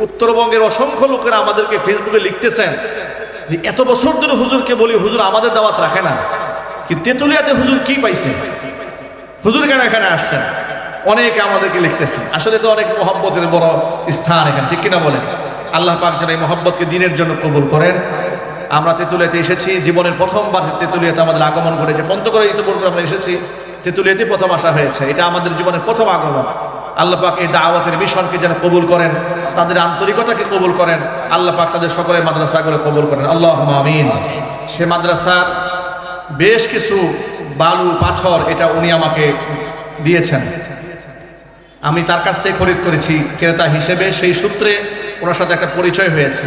উত্তরবঙ্গের অসংখ্য লোকেরা আমাদেরকে ফেসবুকে লিখতেছেন যে, এত বছর ধরে হুজুরকে বলি, হুজুর আমাদের দাওয়াত রাখে না। কিন্তু তেতুলিয়াতে হুজুর কি পাইছে? হুজুর কেন এখানে আসছেন? অনেকে আমাদেরকে লিখতেছেন। আসলে তো অনেক মহব্বতের বড় স্থান এখানে, ঠিক কিনা বলেন? আল্লাহ পাক যেন এই মহব্বতকে দিনের জন্য কবুল করেন। আমরা তেঁতুলিয়াতে এসেছি, জীবনের প্রথমবার তেঁতুলিয়াতে আমাদের আগমন ঘটেছে। পন্তকরে ইতিপূর্বে আমরা এসেছি তেতুলিয়াতে প্রথম আসা হয়েছে। এটা আমাদের জীবনের প্রথম আগমন। আল্লাহ পাক এই দাওয়াতের মিশনকে যেন কবুল করেন, তাদের আন্তরিকতাকে কবুল করেন, আল্লাহ পাক তাদের সকলের মাদ্রাসাগুলো কবুল করেন। আল্লাহ আমিন। সে মাদ্রাসার বেশ কিছু বালু, পাথর এটা উনি আমাকে দিয়েছেন। আমি তার কাছ থেকে খরিদ করেছি। ক্রেতা হিসেবে সেই সূত্রে ওনার সাথে একটা পরিচয় হয়েছে।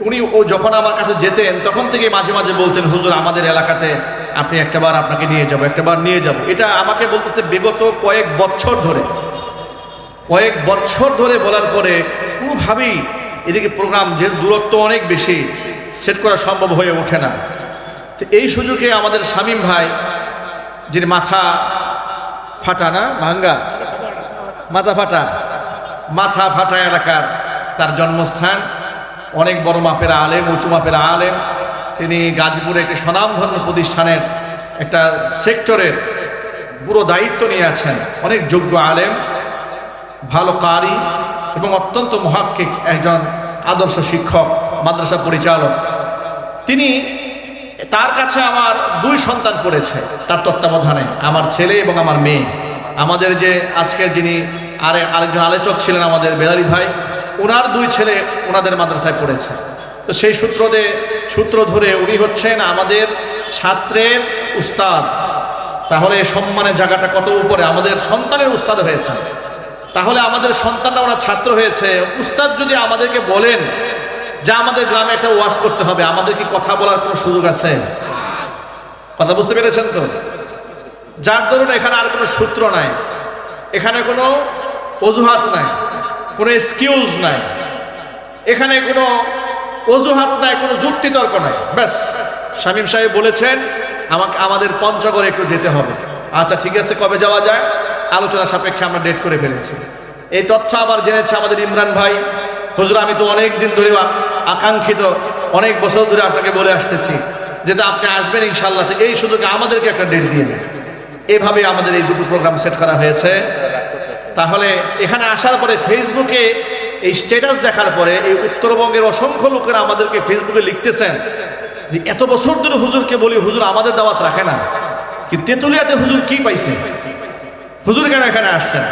উনি ও যখন আমার কাছে যেতেন, তখন থেকে মাঝে মাঝে বলতেন, হুজুর, আমাদের এলাকাতে আপনি একটাবার আপনাকে নিয়ে যাব, একটাবার নিয়ে যাব। এটা আমাকে বলতেছে বিগত কয়েক বছর ধরে। কয়েক বছর ধরে বলার পরে কোনোভাবেই এদিকে প্রোগ্রাম যে দূরত্ব অনেক বেশি, সেট করা সম্ভব হয়ে ওঠে না। তো এই সুযোগে আমাদের শামীম ভাই, যিনি মাথা ফাটা না, ভাঙ্গা? মাথা ফাটা। মাথা ফাটা এলাকার তার জন্মস্থান। অনেক বড় মাপের আলেম, উঁচু মাপের আলেম। তিনি গাজীপুরে একটি স্বনামধন্য প্রতিষ্ঠানের একটা সেক্টরের পুরো দায়িত্ব নিয়ে আছেন। অনেক যোগ্য আলেম। ভালো কারি এবং অত্যন্ত মহাক্কিক একজন আদর্শ শিক্ষক, মাদ্রাসা পরিচালক। তিনি তার কাছে আমার দুই সন্তান পড়েছে, তার তত্ত্বাবধানে, আমার ছেলে এবং আমার মেয়ে। আমাদের যে আজকের যিনি আরে আরেকজন আলোচক ছিলেন আমাদের বেলারি ভাই ওনার দুই ছেলে ওনাদের মাদ্রাসায় পড়েছে। তো সেই সূত্র সূত্র ধরে উনি হচ্ছেন আমাদের ছাত্রের উস্তাদ। তাহলে সম্মানের জায়গাটা কত উপরে? আমাদের সন্তানের উস্তাদ হয়েছে তাহলে আমাদের সন্তানরা ওরা ছাত্র হয়েছে। উস্তাদ যদি আমাদেরকে বলেন যে আমাদের গ্রামে একটা ওয়াজ করতে হবে, আমাদের কি কথা বলার কোনো সুযোগ আছে? কথা বুঝতে পেরেছেন তো? যার ধরুন এখানে আর কোনো সূত্র নাই, এখানে কোনো অজুহাত নাই, কোনো এক্সকিউজ নাই, এখানে কোনো অজুহাত নাই, কোনো যুক্তিতর্ক নাই। ব্যাস, শামীম সাহেব বলেছেন, আমাকে, আমাদের পঞ্চগড়ে একটু যেতে হবে। আচ্ছা ঠিক আছে, কবে যাওয়া যায়? আলোচনা সাপেক্ষে আমরা ডেট করে ফেলেছি। এই তথ্য আবার জেনেছে আমাদের ইমরান ভাই। হুজুর, আমি তো অনেক দিন ধরে আকাঙ্ক্ষিত, অনেক বছর ধরে আপনাকে বলে আসতেছি যে তা আপনি আসবেন ইনশাল্লাহ এই সুযোগে আমাদেরকে একটা ডেট দিয়ে দেন এভাবে আমাদের এই দুটো প্রোগ্রাম সেট করা হয়েছে। তাহলে এখানে আসার পরে ফেসবুকে এই স্ট্যাটাস দেখার পরে এই উত্তরবঙ্গের অসংখ্য লোকেরা আমাদেরকে ফেসবুকে লিখতেছেন যে, এত বছর ধরে হুজুরকে বলি, হুজুর আমাদের দাওয়াত রাখে না। কি তেঁতুলিয়াতে হুজুর কি পাইছে? হুজুর কেন এখানে আসছেন?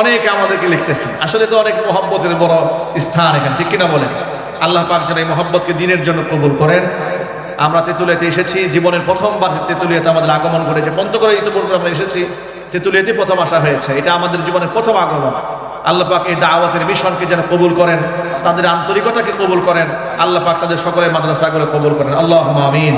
অনেকে আমাদেরকে লিখতেছেন। আসলে তো অনেক মহব্বতের বড় স্থান এখানে, ঠিক কিনা বলেন? আল্লাহ পাক যেন এই মহব্বতকে দিনের জন্য কবুল করেন। আমরা তেতুলিয়াতে এসেছি, জীবনের প্রথমবার তেতুলিয়াতে আমাদের আগমন ঘটেছে। পন্তকরে ইতিপূর্বে আমরা এসেছি তেতুলিয়াতে প্রথম আসা হয়েছে। এটা আমাদের জীবনের প্রথম আগমন। আল্লাহ পাক এই দাওয়াতের মিশনকে যেন কবুল করেন, তাদের আন্তরিকতাকে কবুল করেন। আল্লাহ পাক তাদের সকলের মাদ্রাসাগুলো কবুল করেন। আল্লাহ আমিন।